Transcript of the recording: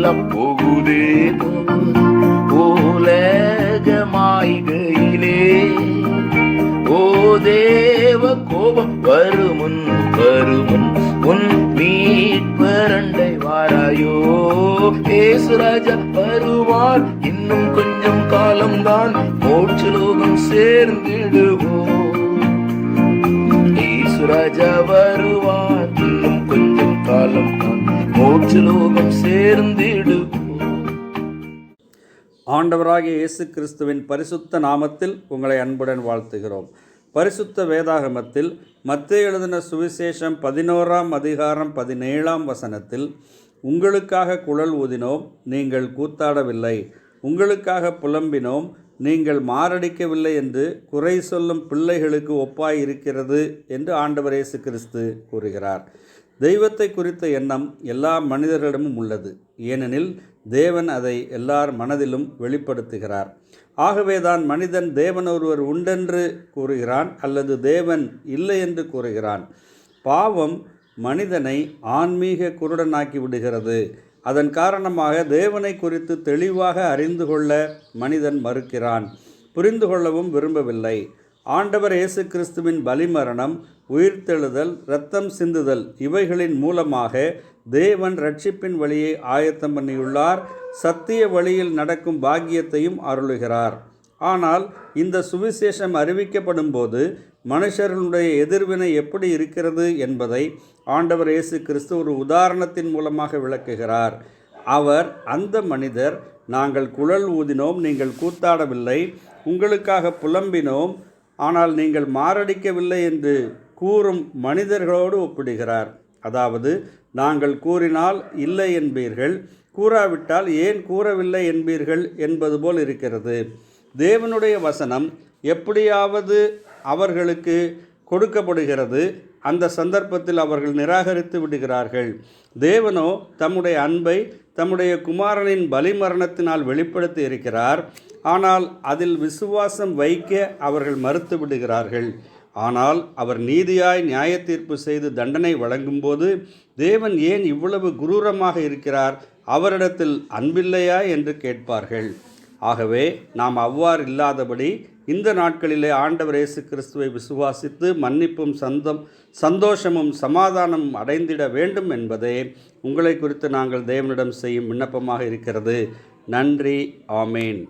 எல்லாம் போகுதே. ஓலகமாய்கையிலே. ஓ தேவ கோபம் வருமுன் வருமுன். உன் மீட்பரண்டை வாராயோ. ஏசுராஜா வருவார். இன்னும் கொஞ்சம் காலம்தான் மோட்சலோகம் சேர்ந்திடுவோம். ராஜா வருவார். இன்னும் கொஞ்சம் காலம் காலம்தான் மோட்சலோகம் சேர்ந்திடுவோம். ஆண்டவராகிய இயேசு கிறிஸ்துவின் பரிசுத்த நாமத்தில் உங்களை அன்புடன் வாழ்த்துகிறோம். பரிசுத்த வேதாகமத்தில் மத்திய எழுதின சுவிசேஷம் பதினோராம் அதிகாரம் பதினேழாம் வசனத்தில் உங்களுக்காக குழல் ஊதினோம் நீங்கள் கூத்தாடவில்லை. உங்களுக்காக புலம்பினோம் நீங்கள் மாரடிக்கவில்லை என்று குறை சொல்லும் பிள்ளைகளுக்கு ஒப்பாய் இருக்கிறது என்று ஆண்டவர் இயேசு கிறிஸ்து கூறுகிறார். தெய்வத்தை குறித்த எண்ணம் எல்லா மனிதர்களிடமும் உள்ளது. ஏனெனில் தேவன் அதை எல்லார் மனதிலும் வெளிப்படுத்துகிறார். ஆகவேதான் மனிதன் தேவன் ஒருவர் உண்டென்று கூறுகிறான் அல்லது தேவன் இல்லை என்று கூறுகிறான். பாவம் மனிதனை ஆன்மீக குருடனாக்கி விடுகிறது. அதன் காரணமாக தேவனை குறித்து தெளிவாக அறிந்து கொள்ள மனிதன் மறுக்கிறான். புரிந்து கொள்ளவும் விரும்பவில்லை. ஆண்டவர் இயேசு கிறிஸ்துவின் பலிமரணம் உயிர்த்தெழுதல் இரத்தம் சிந்துதல் இவைகளின் மூலமாக தேவன் ரட்சிப்பின் வழியை ஆயத்தம் பண்ணியுள்ளார். சத்திய வழியில் நடக்கும் பாக்கியத்தையும் அருளுகிறார். ஆனால் இந்த சுவிசேஷம் அறிவிக்கப்படும் போது மனுஷர்களுடைய எதிர்வினை எப்படி இருக்கிறது என்பதை ஆண்டவர் இயேசு கிறிஸ்து ஒரு உதாரணத்தின் மூலமாக விளக்குகிறார். அவர் அந்த மனிதர் நாங்கள் குழல் ஊதினோம் நீங்கள் கூத்தாடவில்லை உங்களுக்காக புலம்பினோம் ஆனால் நீங்கள் மாரடிக்கவில்லை என்று கூறும் மனிதர்களோடு ஒப்பிடுகிறார். அதாவது நாங்கள் கூறினால் இல்லை என்பீர்கள் கூறாவிட்டால் ஏன் கூறவில்லை என்பீர்கள் என்பது போல் இருக்கிறது. தேவனுடைய வசனம் எப்படியாவது அவர்களுக்கு கொடுக்கப்படுகிறது. அந்த சந்தர்ப்பத்தில் அவர்கள் நிராகரித்து விடுகிறார்கள். தேவனோ தம்முடைய அன்பை தம்முடைய குமாரனின் பலிமரணத்தினால் வெளிப்படுத்தி இருக்கிறார். ஆனால் அதில் விசுவாசம் வைக்க அவர்கள் மறுத்து விடுகிறார்கள். ஆனால் அவர் நீதியாய் நியாய தீர்ப்பு செய்து தண்டனை வழங்கும்போது தேவன் ஏன் இவ்வளவு குரூரமாக இருக்கிறார்? அவரிடத்தில் அன்பில்லையா? என்று கேட்பார்கள். ஆகவே நாம் அவ்வாறு இல்லாதபடி இந்த நாட்களிலே ஆண்டவர் இயேசு கிறிஸ்துவை விசுவாசித்து மன்னிப்பும் சந்தம் சந்தோஷமும் சமாதானமும் அடைந்திட வேண்டும் என்பதே உங்களை குறித்து நாங்கள் தேவனிடம் செய்யும் விண்ணப்பமாக இருக்கிறது. நன்றி. ஆமேன்.